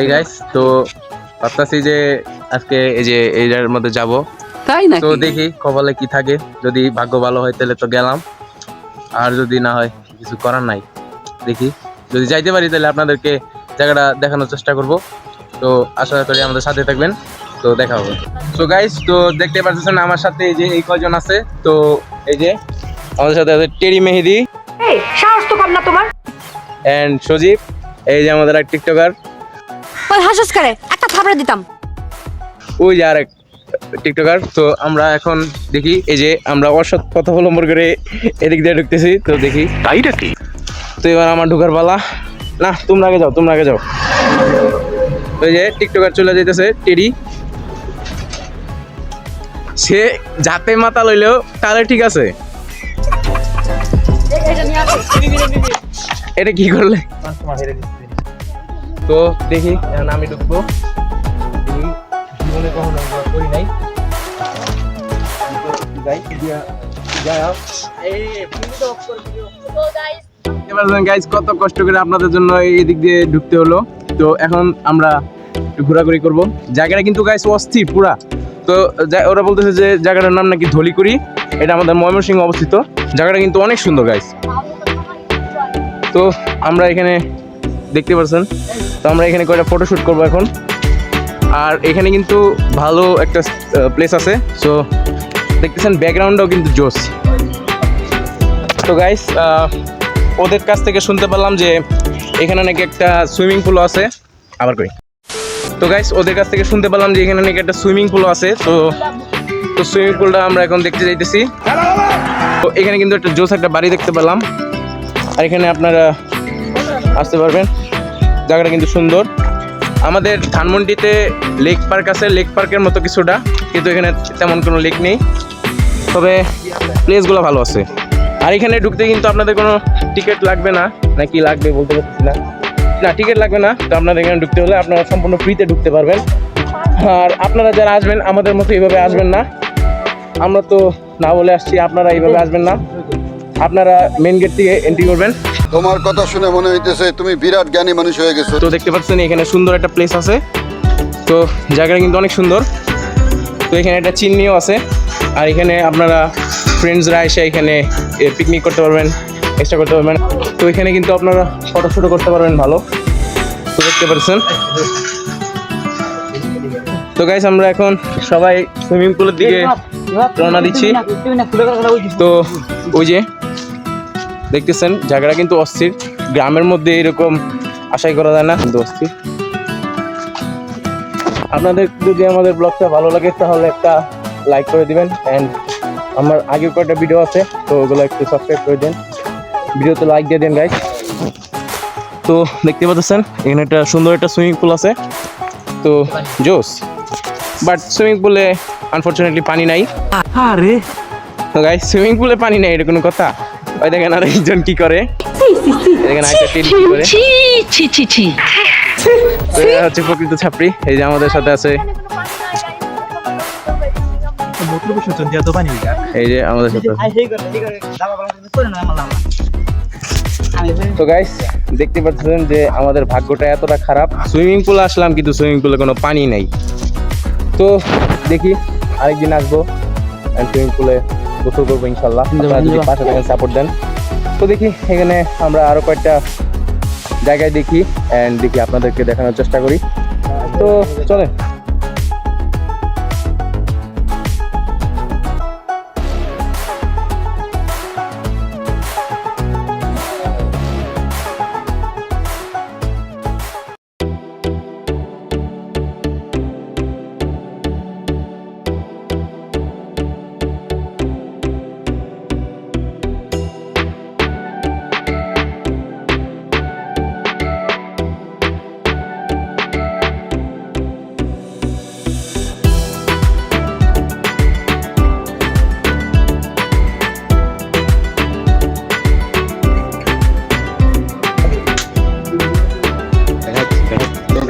এই গাইস তো ভাবতাছি যে আজকে এই যে এইটার মধ্যে যাব। তাই তো দেখি কপালে কি থাকে। যদি ভাগ্য ভালো হয় তাহলে তো গেলাম। আর যদি না হয় কিছু করার নাই। দেখি। যদি যাইতে পারি তাহলে আপনাদেরকে জায়গাটা দেখানোর চেষ্টা করব। তো আশা করি আমাদের সাথে থাকবেন। তো দেখা হবে। তো গাইস তো দেখতে পাচ্ছেন আমার সাথে এই যে এই কয়জন আছে। তো এই যে আমাদের সাথে আছে টেরি মেহেদি। এই সাহস তো কম না তোমার। অ্যান্ড সজীব। এই যে আমাদের এক টিকটকার। ওই হাসাস করে একটা থাপড়ে দিতাম। ওই যে আরেক টিকটকার তো আমরা এখন দেখি এই যে আমরা অসৎ পথ অবলম্বন করে এদিক দিয়ে ঢুকতেছি তো দেখি। তাই নাকি? তো এবার আমার ঢুকার পালা। না তোমরা আগে যাও তোমরা আগে যাও। ওই যে টিকটকার চলে যেতেছে টেরি সে যাতে মাথা লইলেও তাহলে ঠিক আছে। এটা কি করলে? তো দেখি আমি ঢুকবো। জীবনে কখনো করি নাই। যাই, দিয়া- যাই হোক। এবার গাইজ কত কষ্ট করে আপনাদের জন্য এই দিক দিয়ে ঢুকতে হলো। তো এখন আমরা ঘোরাঘুরি করব। জায়গাটা কিন্তু গাইজ অস্থির পুরা। তো ওরা বলতেছে যে জায়গাটার নাম নাকি ধলিকুড়ি। এটা আমাদের ময়মনসিংহ অবস্থিত। জায়গাটা কিন্তু অনেক সুন্দর গাইজ তো আমরা এখানে দেখতে পাচ্ছেন তো আমরা এখানে কয়টা ফটোশ্যুট করব এখন। আর এখানে কিন্তু ভালো একটা প্লেস আছে। সো দেখতেছেন ব্যাকগ্রাউন্ডটাও কিন্তু জোস তো গাইস ওদের কাছ থেকে শুনতে পারলাম যে এখানে নাকি একটা সুইমিং পুল আছে। আবার কই? তো গাইস ওদের কাছ থেকে শুনতে পারলাম যে এখানে নাকি একটা সুইমিং পুল আছে। তো তো সুইমিং পুলটা আমরা এখন দেখতে যাইতেছি। তো এখানে কিন্তু একটা জোস একটা বাড়ি দেখতে পেলাম আর এখানে আপনারা আসতে পারবেন। জায়গাটা কিন্তু সুন্দর। আমাদের ধানমন্ডিতে লেক পার্ক আছে, লেক পার্কের মতো কিছুটা, কিন্তু এখানে তেমন কোনো লেক নেই। তবে প্লেসগুলো ভালো আছে। আর এখানে ঢুকতে কিন্তু আপনাদের কোনো টিকিট লাগবে না। নাকি লাগবে বলতে পারছি না। না, টিকিট লাগবে না। তো আপনাদের এখানে ঢুকতে হলে আপনারা সম্পূর্ণ ফ্রিতে ঢুকতে পারবেন। আর আপনারা যারা আসবেন, আমাদের মতো এইভাবে আসবেন না। আমরা তো না বলে আসছি, আপনারা এইভাবে আসবেন না। আপনারা মেন গেট থেকে এন্ট্রি করবেন। তোমার কথা শুনে মনে হইতেছে তুমি বিরাট জ্ঞানী মানুষ হয়ে গেছো। তো দেখতে পাচ্ছেন এখানে সুন্দর একটা প্লেস আছে। তো জায়গাটা কিন্তু অনেক সুন্দর। তো এখানে একটা চিমনিও আছে। আর এখানে আপনারা ফ্রেন্ডসরা এসে এখানে পিকনিক করতে পারবেন এক্সট্রা করতে পারবেন। তো এখানে কিন্তু আপনারা ফটো ফটো করতে পারবেন ভালো। তো দেখতে পাচ্ছেন। তো গাইস আমরা এখন সবাই সুইমিং পুলের দিকে রওনা দিচ্ছি। তো ওই যে দেখতেছেন জায়গাটা কিন্তু অস্থির। গ্রামের মধ্যে এরকম আশাই করা যায় না কিন্তু অস্থির। আপনাদের যদি আমাদের ব্লগটা ভালো লাগে তাহলে একটা লাইক করে দিবেন। অ্যান্ড আমার আগে কয়েকটা ভিডিও আছে তো ওগুলো একটু সাবস্ক্রাইব করে দিন। ভিডিওতে লাইক দিয়ে দিন গাইস তো দেখতে পাচ্ছেন এখানে একটা সুন্দর একটা সুইমিং পুল আছে। তো জোস বাট সুইমিং পুলে আনফর্চুনেটলি পানি নাই। আরে। তো গাইস সুইমিং পুলে পানি নেই এটা কোনো কথা। ওই দেখেন আর একজন কি করে? দেখেন আরেকটা টিম কি করে? ছি ছি ছি হচ্ছে প্রকৃত ছাত্রী এই যে আমাদের সাথে আছে। এই যে আমাদের সাথে তো গাইস দেখতে পাচ্ছেন যে আমাদের ভাগ্যটা এতটা খারাপ। সুইমিং পুল আসলাম কিন্তু সুইমিং পুলে কোনো পানি নাই। তো দেখি আরেকদিন আসব। সুইমিং পুলে গোসল করব ইনশাল্লাহ। আপনারা যদি পাশে থাকেন সাপোর্ট দেন। তো দেখি এখানে আমরা আরও কয়েকটা জায়গায় দেখি অ্যান্ড দেখি আপনাদেরকে দেখানোর চেষ্টা করি। তো চলেন।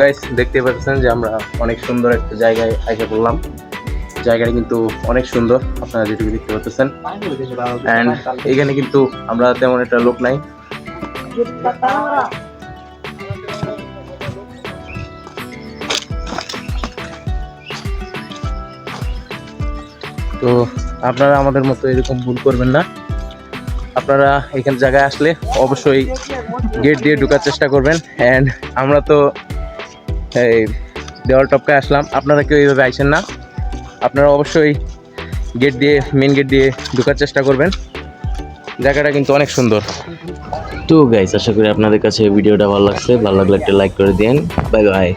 গাইস দেখতে পাচ্ছেন যে আমরা অনেক সুন্দর একটা জায়গায় আগে বললাম জায়গাটা কিন্তু অনেক সুন্দর, আপনারা যেটুকু দেখতে পাচ্ছেন। অ্যান্ড এখানে কিন্তু আমরা তেমন একটা লোক নাই। তো আপনারা আমাদের মতো এরকম ভুল করবেন না। আপনারা এখান জায়গায় আসলে অবশ্যই গেট দিয়ে ঢোকার চেষ্টা করবেন। অ্যান্ড আমরা তো এই দেওয়াল টপকায় আসলাম। আপনারা কেউ এইভাবে আইসেন না। আপনারা অবশ্যই গেট দিয়ে মেন গেট দিয়ে ঢোকার চেষ্টা করবেন। জায়গাটা কিন্তু অনেক সুন্দর। তো গাইস আশা করি আপনাদের কাছে ভিডিওটা ভালো লাগছে। ভালো লাগলে একটা লাইক করে দিন বাই বাই